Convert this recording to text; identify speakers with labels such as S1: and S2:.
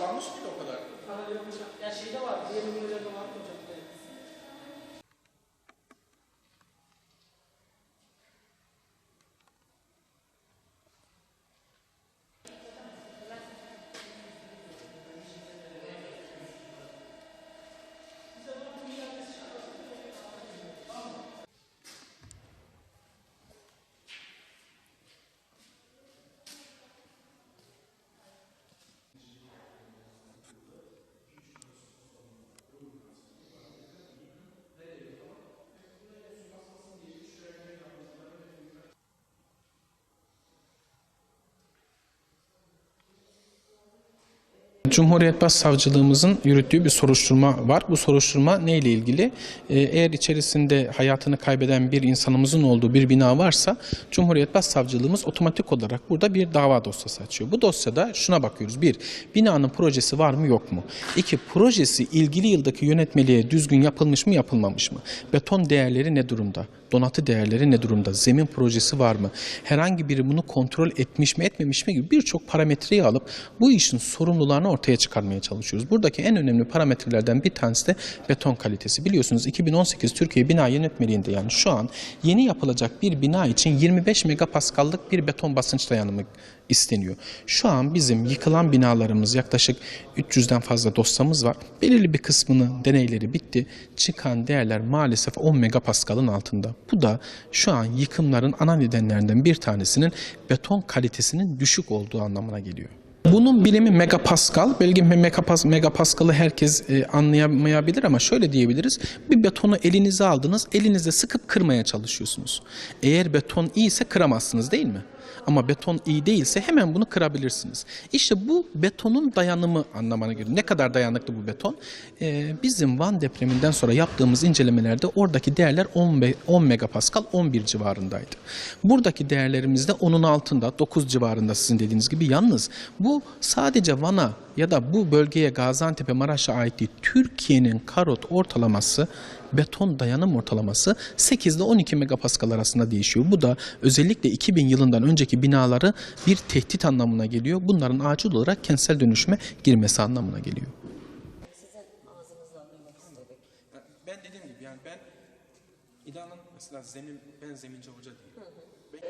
S1: Varmış mıydı o kadar?
S2: Para yok hocam. Ya şeyde var. Diğer ürünlerde var mı hocam?
S1: Cumhuriyet Başsavcılığımızın yürüttüğü bir soruşturma var. Bu soruşturma neyle ilgili? Ee, Eğer içerisinde hayatını kaybeden bir insanımızın olduğu bir bina varsa Cumhuriyet Başsavcılığımız otomatik olarak burada bir dava dosyası açıyor. Bu dosyada şuna bakıyoruz. Bir, binanın projesi var mı yok mu? İki, projesi ilgili yıldaki yönetmeliğe düzgün yapılmış mı yapılmamış mı? Beton değerleri ne durumda? Donatı değerleri ne durumda? Zemin projesi var mı? Herhangi biri bunu kontrol etmiş mi etmemiş mi gibi birçok parametreyi alıp bu işin sorumlularını ortaya çıkarmaya çalışıyoruz. Buradaki en önemli parametrelerden bir tanesi de beton kalitesi. Biliyorsunuz 2018 Türkiye Bina Yönetmeliğinde yani şu an yeni yapılacak bir bina için 25 megapaskallık bir beton basınç dayanımı isteniyor. Şu an bizim yıkılan binalarımız yaklaşık 300'den fazla dosyamız var. Belirli bir kısmının deneyleri bitti. Çıkan değerler maalesef 10 megapaskalın altında. Bu da şu an yıkımların ana nedenlerinden bir tanesinin beton kalitesinin düşük olduğu anlamına geliyor. Bunun bilimi megapascal. Belki megapas, megapascalı herkes e, anlayamayabilir ama şöyle diyebiliriz. Bir betonu elinize aldınız, elinizde sıkıp kırmaya çalışıyorsunuz. Eğer beton iyiyse kıramazsınız değil mi? Ama beton iyi değilse hemen bunu kırabilirsiniz. İşte bu betonun dayanımı anlamına geliyor. Ne kadar dayanıklı bu beton? Ee, bizim Van depreminden sonra yaptığımız incelemelerde oradaki değerler 10, be- 10 megapascal 11 civarındaydı. Buradaki değerlerimiz de onun altında 9 civarında sizin dediğiniz gibi. Yalnız bu sadece Van'a ya da bu bölgeye Gaziantep'e Maraş'a ait değil. Türkiye'nin karot ortalaması beton dayanım ortalaması 8 ile 12 megapascal arasında değişiyor. Bu da özellikle 2000 yılından önceki binaları bir tehdit anlamına geliyor. Bunların acil olarak kentsel dönüşüme girmesi anlamına geliyor. Ben dediğim gibi yani ben İlhan'ın mesela zemin, ben zeminci hoca değilim. Ben-